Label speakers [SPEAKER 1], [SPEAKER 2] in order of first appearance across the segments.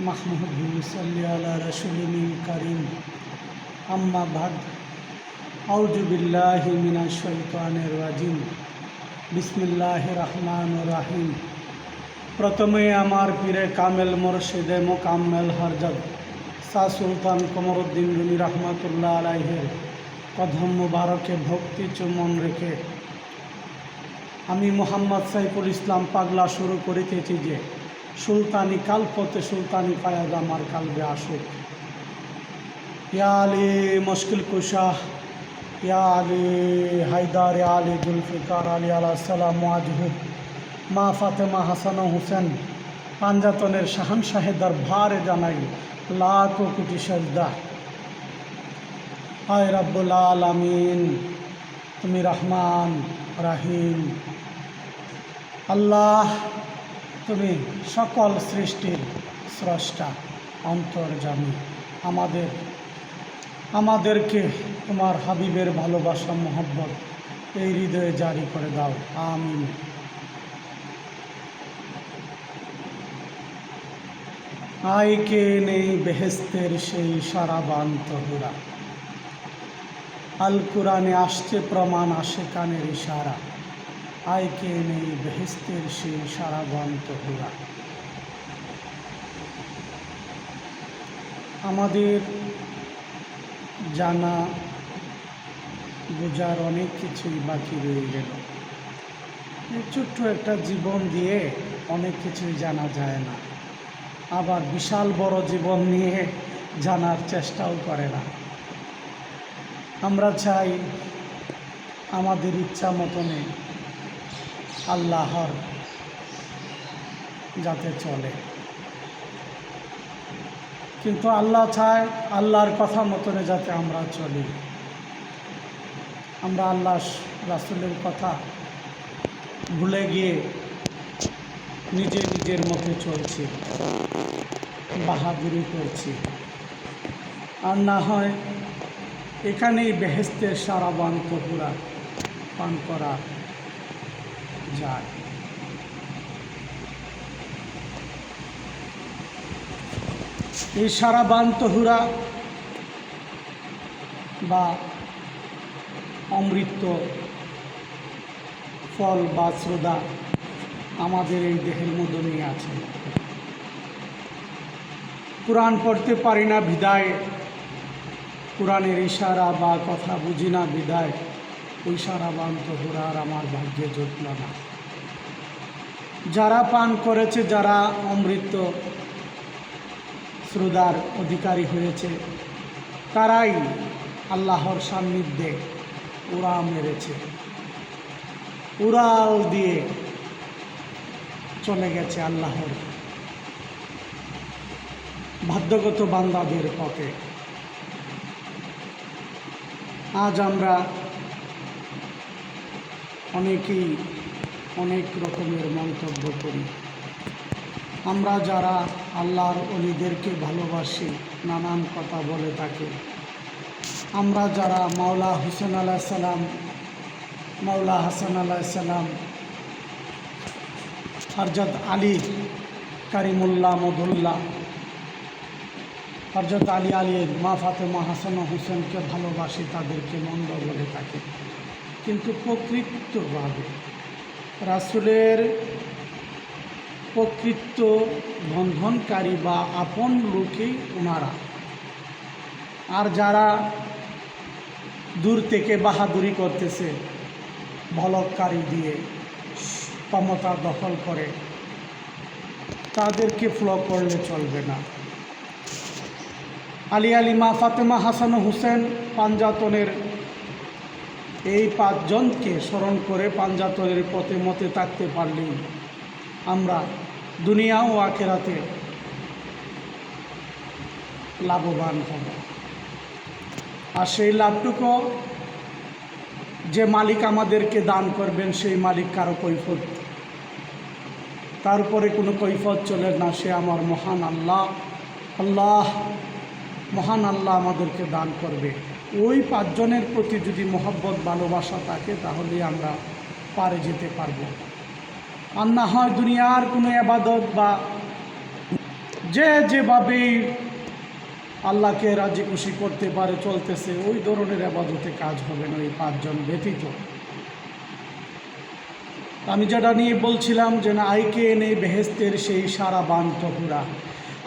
[SPEAKER 1] মাহমুদুল রাহিম। প্রথমে আমার পীরে কামেল মোরশেদে মোকাম্মেল হরজত শাহ সুলতান কমরুদ্দিন রুমি রহমাতুল্লাহ আলাইহের কদম মুবারকে ভক্তি চুমন রেখে আমি মোহাম্মদ সাইফুল ইসলাম পাগলা শুরু করিতেছি যে সুলতানি কালপথে সুলতানি ফায়াজ আমার কালবে আসুক। ইয়া আলী মুশকিল কুশাহ ইয়া আলী হায়দার আলী জুলফিকার, আলী আলাহ সালাম ওয়াজহুদ মা ফাতেমা হাসান হোসেন, পাঞ্জাতনের শাহান শাহেদার ভারে জানাই লাখ কোটি সজদা। হায় রাব্বুল আলামিন, তুমি রহমান, রাহিম। আল্লাহ তুমি সকল সৃষ্টির স্রষ্টা অন্তর্জামী আমাদের, আমাদেরকে তোমার হাবিবের ভালোবাসা, মোহব্বত এই হৃদয়ে জারি করে দাও। আমিন। আইকে নেই বেহেস্তের সেই সারাবান তহুরা আল কোরআনে আসছে প্রমাণ, আসে কানের ইশারা। আইকে নেই বেহেস্তের সেই সারাবান তহুরা আমাদের জানা বোঝার অনেক কিছুই বাকি রয়ে গেল। ছোট্ট একটা জীবন দিয়ে অনেক কিছুই জানা যায় না। আবার বিশাল বড় জীবন নিয়ে জানার চেষ্টাও করে না। আমরা চাই আমাদের ইচ্ছা মতনে আল্লাহর যাতে চলে। কিন্তু আল্লাহ চায় আল্লাহর কথা মতনে যাতে আমরা চলি। আমরা আল্লাহ রাসুলের কথা ভুলে গিয়ে নিজে নিজের মতো চলছি, বাহাদুরি করছি। আর না হয় এখানেই বেহেস্তের সারা বান কপুরা পান করা যায় এই সারা বান তহুরা বা অমৃত ফল বা শ্রোদা আমাদের এই দেহের মধ্যে নিয়ে আছে। কোরআন পড়তে পারি না বিদায়। কোরআনের ইশারা বা কথা বুঝি না বিদায়। বান্ত আর আমার ভাগ্যে জুটল না। যারা পান করেছে, যারা অমৃত শ্রোদার অধিকারী হয়েছে, তারাই আল্লাহর সান্নিধ্যে উড়া মেরেছে। উড়াল দিয়ে চলে গেছে আল্লাহর ভাগ্যগত বান্দাদের পথে। আজ আমরা অনেকেই, অনেক রকমের মন্তব্য করি। আমরা যারা আল্লাহর অলিদেরকে ভালোবাসি, নানান কথা বলে থাকি। আমরা যারা মাওলা হুসেন আলাহ সালাম, মাওলা হাসান আলাহ সালাম হরজত আলী কারিমুল্লাহ মদুল্লাহ হরজত আলী আলীর মা ফাতেমা হাসান হোসেনকে ভালোবাসি, তাদেরকে মন্দ বলে থাকে। কিন্তু প্রকৃতভাবে রাসুলের প্রকৃত বন্ধনকারী বা আপন লোকেই ওনারা আর যারা দূর থেকে বাহাদুরি করতেছে ভলককারী দিয়ে ক্ষমতা দখল করে, তাদেরকে ফ্লো করলে চলবে না। আলী আলিমা ফাতেমা হাসান হোসেন পাঞ্জাতনের এই পাঁচজনকে স্মরণ করে পাঞ্জাতনের পথে মতে থাকতে পারলেই আমরা দুনিয়া ও আখেরাতে লাভবান হব। আর সেই লাভটুকু যে মালিক আমাদেরকে দান করবেন, সেই মালিক কারও কৈফত? তারপরে কোনো কৈফত চলে না, সে আমার মহান আল্লাহ। আল্লাহ, মহান আল্লাহ আমাদেরকে দান করবে। ওই পাঁচজনের প্রতি যদি মহব্বত, ভালোবাসা থাকে, তাহলে আমরা পারে যেতে পারব আর না হয় দুনিয়ার কোনো আবাদত বা যে যেভাবেই আল্লাহকে রাজি খুশি করতে পারে, চলতেছে, ওই ধরনের আবাদতে কাজ হবে না, ওই পাঁচজন ব্যতীত। আমি যেটা নিয়ে বলছিলাম যে না আইকে এনে বেহেস্তের সেই সারা বান তহুরা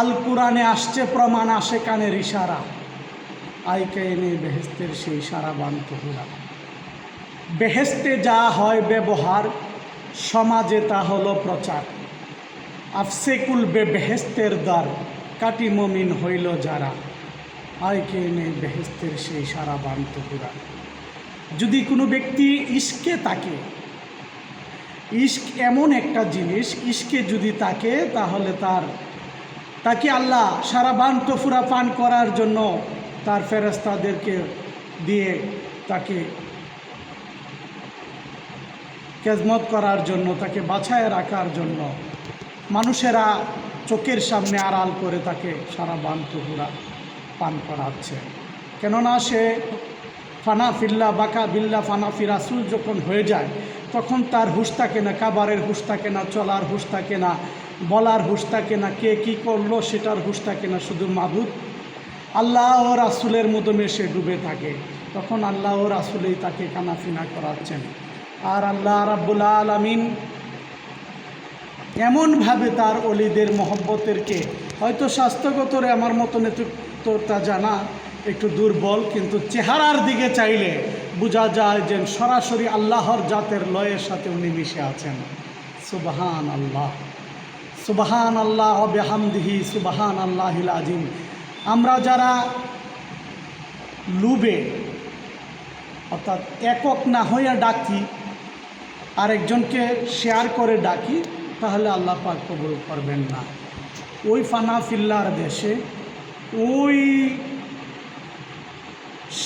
[SPEAKER 1] আল কোরআনে আসছে, প্রমাণ আসে কানের ইশারা। আইকে এনে বেহেস্তের সেই সারা বান তহুরা বেহেস্তে যা হয় ব্যবহার, সমাজে তা হলো প্রচার। আফসেকুল বে বেহেস্তের দ্বার, কাটি মমিন হইল যারা। আইকে এনে বেহেস্তের সেই সারা বান তহুরা যদি কোনো ব্যক্তি ইস্কে তাকে ইস্ক এমন একটা জিনিস ইস্কে যদি তাকে, তাহলে তার, তাকে আল্লাহ সারা বান তফুরা পান করার জন্য তার ফেরেস্তাদেরকে দিয়ে তাকে কেজমত করার জন্য, তাকে বাছায় রাখার জন্য মানুষেরা চোখের সামনে আড়াল করে তাকে সারা বান তফুরা পান করাচ্ছে। কেননা সে ফানা ফিল্লা, বাকা বিল্লা, ফানা ফিরাসুল যখন হয়ে যায়, তখন তার হুশ থাকে না কাবারের হুশ থাকে না, চলার হুশ থাকে না, বলার হুশ থাকে না, কে কী করল সেটার হুশ থাকে না, শুধু মাবুদ আল্লাহ ও রাসুলের মদমে সে ডুবে থাকে। তখন আল্লাহ ও রাসুলেই তাকে কানাফিনা করাচ্ছেন। আর আল্লাহ রাব্বুল আলমিন এমনভাবে তার অলিদের মহব্বতেরকে হয়তো স্বাস্থ্যগতরে আমার মতন নেতৃত্বটা জানা একটু দুর্বল, কিন্তু চেহারার দিকে চাইলে বোঝা যায় যে সরাসরি আল্লাহর জাতের লয়ের সাথে উনি মিশে আছেন। সুবাহান আল্লাহ সুবাহান আল্লাহ বেহামদিহি সুবাহান আল্লাহিল আজিম আমরা যারা লুবে, অর্থাৎ একক না হইয়া ডাকি, আরেকজনকে শেয়ার করে ডাকি, তাহলে আল্লাহ পাক কবুল করবেন না। ওই ফানাফিল্লার দেশে, ওই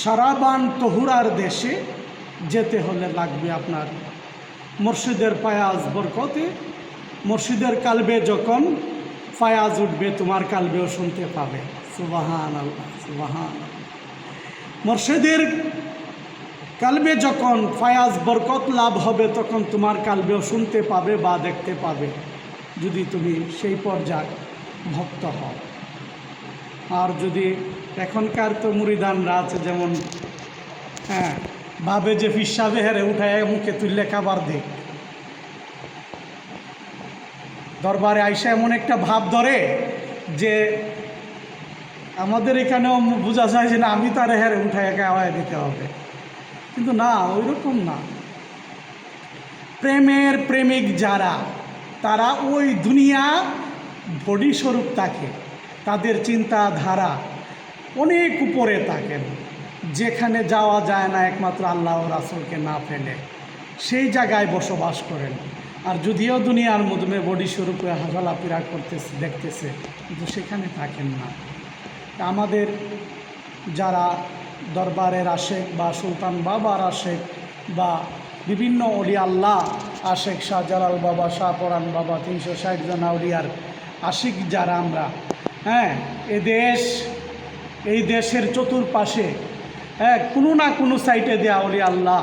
[SPEAKER 1] সারাবান তহুরার দেশে যেতে হলে লাগবে আপনার মসজিদের পায়াজ বরকতে। মসজিদের কালবে যখন ফায়াজ উঠবে, তোমার কালবেও শুনতে পাবে। সুবাহান মসজিদের কালবে যখন ফায়াজ বরকত লাভ হবে, তখন তোমার কালবেও শুনতে পাবে বা দেখতে পাবে, যদি তুমি সেই পর্যায়ে ভক্ত হও। আর যদি এখনকার তো মুড়িদানরা আছে, যেমন হ্যাঁ ভাবে যে ফিসাবে হেরে উঠায় মুখে তুললে খাবার দে দরবারে আইসা এমন একটা ভাব ধরে যে আমাদের এখানেও বোঝা যায় যে না, আমি তার হেরে উঠায় খাওয়াই দিতে হবে। কিন্তু না ওই রকম না। প্রেমের প্রেমিক যারা, তারা ওই দুনিয়া বডি স্বরূপ থাকে, তাদের চিন্তাধারা অনেক উপরে থাকেন। যেখানে যাওয়া যায় না একমাত্র আল্লাহ রাসুলকে না ফেলে, সেই জায়গায় বসবাস করেন। আর যদিও দুনিয়ার মধ্যে বডি স্বরূপে হাজালাপিরা করতেছে, দেখতেছে, কিন্তু সেখানে থাকেন না। আমাদের যারা দরবারের আশেক বা সুলতান বাবার আশেক বা বিভিন্ন অলি আল্লাহ, আশেক শাহজালাল বাবা শাহপরান বাবা, তিনশো ষাট জন আউলিয়ার আশিক যারা আমরা হ্যাঁ এ দেশ, এই দেশের চতুর্পাশে হ্যাঁ কোনো না কোনো সাইটে দেয়া অলি আল্লাহ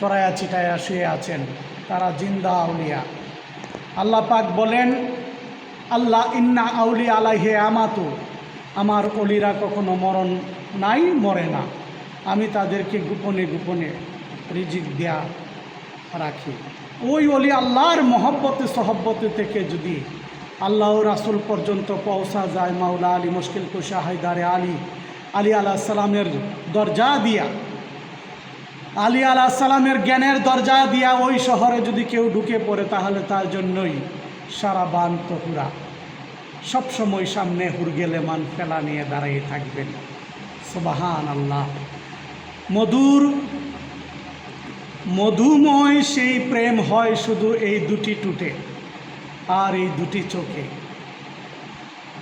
[SPEAKER 1] চড়াইয়া চিটাইয়া শুয়ে আছেন, তারা জিন্দা আউলিয়া। আল্লাহ পাক বলেন, আল্লাহ ইন্না আউলি আলাহে আমাতু। আমার অলিরা কখনো মরণ নাই, মরে না। আমি তাদেরকে গোপনে গোপনে রিজিক দেয়া রাখি। ওই অলি আল্লাহর মহব্বতে, সহব্বতে থেকে যদি আল্লাহ রাসুল পর্যন্ত পৌঁছা যায়, মাওলা আলী মুশকিল কুশা, হায়দারে আলী আলী আলাহ সালামের দরজা দিয়া, আলী আলাহ সালামের জ্ঞানের দরজা দিয়া ওই শহরে যদি কেউ ঢুকে পড়ে, তাহলে তার জন্যই সারা বান তহুরা। সবসময় সামনে হুরগেলে মান ফেলা নিয়ে দাঁড়িয়ে থাকবেন। সুবাহান আল্লাহ মধুর, মধুময় সেই প্রেম হয় শুধু এই দুটি টুটে আর এই দুটি চোখে।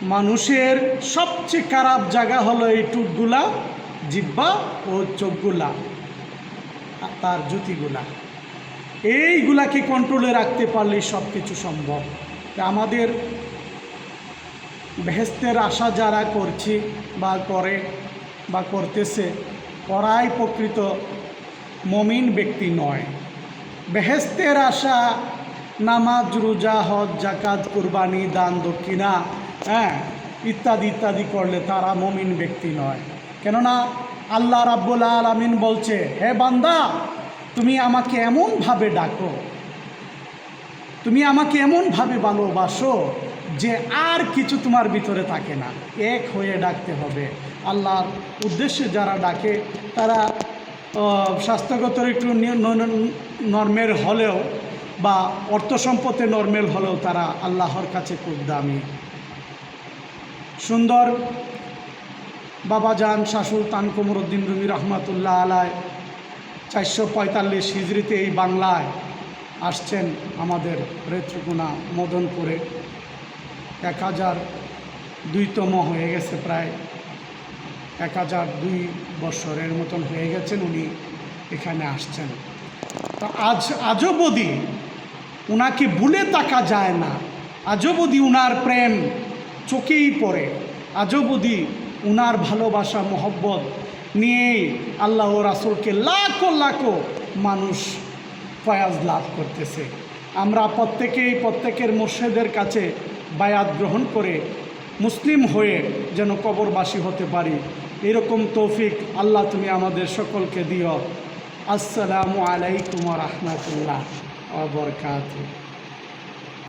[SPEAKER 1] মানুষের সবচেয়ে খারাপ জায়গা হলো এই টুকগুলা, জিব্বা ও চোখগুলা, তার জুতিগুলা। এইগুলাকে কন্ট্রোলে রাখতে পারলেই সব কিছু সম্ভব আমাদের বেহেস্তের আশা যারা করছি বা করে বা করতেছে, ওরাই প্রকৃত মমিন ব্যক্তি নয়। বেহেস্তের আশা, নামাজ, রোজা, হজ জাকাত কুরবানি, দান, দক্ষিণা হ্যাঁ ইত্যাদি ইত্যাদি করলে তারা মমিন ব্যক্তি নয়। কেননা আল্লাহ রাব্বুল আলামিন বলছে, হে বান্দা, তুমি আমাকে এমনভাবে ডাকো, তুমি আমাকে এমনভাবে ভালোবাসো যে আর কিছু তোমার ভিতরে থাকে না। এক হয়ে ডাকতে হবে। আল্লাহর উদ্দেশ্যে যারা ডাকে, তারা স্বাস্থ্যগত একটু নি- ন- ন- নর্মেল হলেও বা অর্থ সম্পদে নর্মেল হলেও তারা আল্লাহর কাছে খুব দামি। সুন্দর বাবাজান শাশুল তান কমরুদ্দিন রুমি রহমাতুল্লাহ আলায় চারশো পঁয়তাল্লিশ হিজড়িতে এই বাংলায় আসছেন আমাদের রেত্রকোনা, মদনপুরে। এক হাজার দুইতম হয়ে গেছে প্রায়। এক হাজার দুই বছরের মতন হয়ে গেছেন উনি এখানে আসছেন। তো আজ, আজও বদি উনাকে ভুলে তাকা যায় না। আজও বদি উনার প্রেম চোখেই পড়ে। আজও বদি উনার ভালোবাসা, মহব্বত নিয়েই আল্লাহ রাসুলকে লাখো লাখো মানুষ ফয়াজ লাভ করতেছে। আমরা প্রত্যেকেই প্রত্যেকের মুর্শেদের কাছে বায়াত গ্রহণ করে মুসলিম হয়ে যেন কবরবাসী হতে পারি। এরকম তৌফিক আল্লাহ তুমি আমাদের সকলকে দিও আসসালামু আলাইকুম রহমতুল্লাহ বরকাত